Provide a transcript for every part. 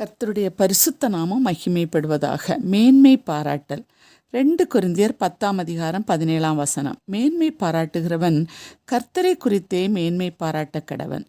கர்த்தருடைய பரிசுத்த நாமம் மகிமைப்படுவதாக. மேன்மை பாராட்டல். ரெண்டு குருந்தியர் பத்தாம் அதிகாரம் பதினேழாம் வசனம். மேன்மை பாராட்டுகிறவன் கர்த்தரை குறித்தே மேன்மை பாராட்ட கடவன்.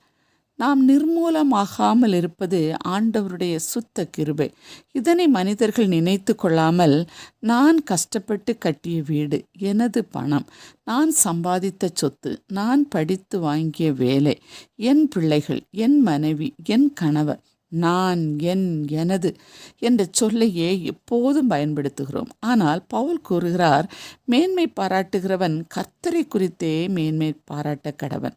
நாம் நிர்மூலமாகாமல் இருப்பது ஆண்டவருடைய சுத்த கிருபை. இதனை மனிதர்கள் நினைத்து கொள்ளாமல் நான் கஷ்டப்பட்டு கட்டிய வீடு எனது பணம் நான் சம்பாதித்த சொத்து நான் படித்து வாங்கிய வேலை என் பிள்ளைகள் என் மனைவி என் கணவர் நான் என் எனது என்ற சொல்லையே எப்போதும் பயன்படுத்துகிறோம். ஆனால் பவுல் கூறுகிறார் மேன்மை பாராட்டுகிறவன் கர்த்தரை குறித்தே மேன்மை பாராட்ட கடவன்.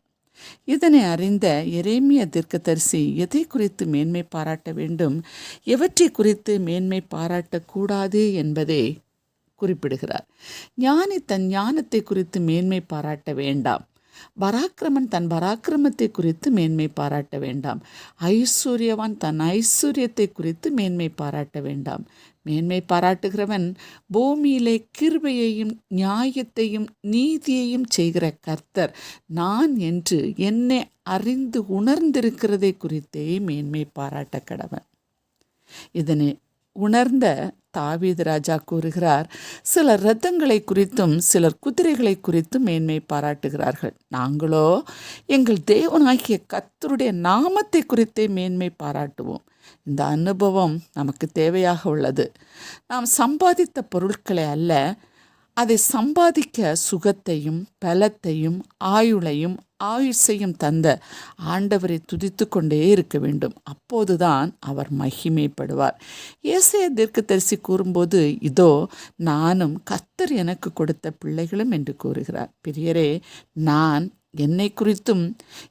இதனை அறிந்த எரேமிய தீர்க்கதரிசி எதை குறித்து மேன்மை பாராட்ட வேண்டும் எவற்றை குறித்து மேன்மை பாராட்டக்கூடாது என்பதை குறிப்பிடுகிறார். ஞானி தன் ஞானத்தை குறித்து மேன்மை பாராட்ட வேண்டாம். பராக்கிரமன் தன் பராக்கிரமத்தை குறித்து மேன்மை பாராட்ட வேண்டாம். ஐஸ்வர்யவான் தன் ஐஸ்வர்யத்தை குறித்து மேன்மை பாராட்ட வேண்டாம். மேன்மை பாராட்டுகிறவன் பூமியிலே கிருபையையும் நியாயத்தையும் நீதியையும் செய்கிற கர்த்தர். நான் என்று என்னை அறிந்து உணர்ந்திருக்கிறதை குறித்தே மேன்மை பாராட்ட கடவன். இதனை உணர்ந்த தாவீது ராஜா கூறுகிறார் சிலர் ரத்தங்களை குறித்தும் சிலர் குதிரைகளை குறித்தும் மேன்மை பாராட்டுகிறார்கள். நாங்களோ எங்கள் தேவனாகிய கத்தருடைய நாமத்தை குறித்தே மேன்மை பாராட்டுவோம். இந்த அனுபவம் நமக்கு தேவையாக உள்ளது. நாம் சம்பாதித்த பொருட்களை அல்ல அதை சம்பாதிக்க சுகத்தையும் பலத்தையும் ஆயுளையும் ஆயுஷையும் தந்த ஆண்டவரை துதித்து கொண்டே இருக்க வேண்டும். அப்போதுதான் அவர் மகிமைப்படுவார். ஏசைய தீர்க்கதரிசி கூறும்போது இதோ நானும் கத்தர் எனக்கு கொடுத்த பிள்ளைகளும் என்று கூறுகிறார். பிரியரே நான் என்னை குறித்தும்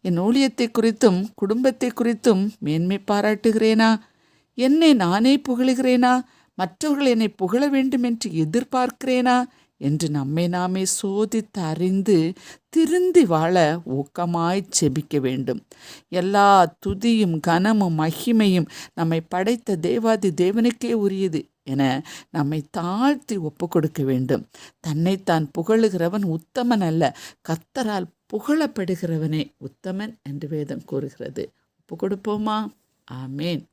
என் ஊழியத்தை குறித்தும் குடும்பத்தை குறித்தும் மேன்மை பாராட்டுகிறேனா? என்னை நானே புகழுகிறேனா? மற்றவர்கள் என்னை புகழ வேண்டும் என்று எதிர்பார்க்கிறேனா? என்று நம்மை நாமே சோதித்து அறிந்து திருந்தி வாழ ஊக்கமாய் செபிக்க வேண்டும். எல்லா துதியும் கனமும் மகிமையும் நம்மை படைத்த தேவாதி தேவனுக்கே உரியது என நம்மை தாழ்த்தி ஒப்பு கொடுக்க வேண்டும். தன்னைத்தான் புகழுகிறவன் உத்தமன் அல்ல கத்தரால் புகழப்படுகிறவனே உத்தமன் என்று வேதம் கூறுகிறது. ஒப்பு கொடுப்போமா? ஆமேன்.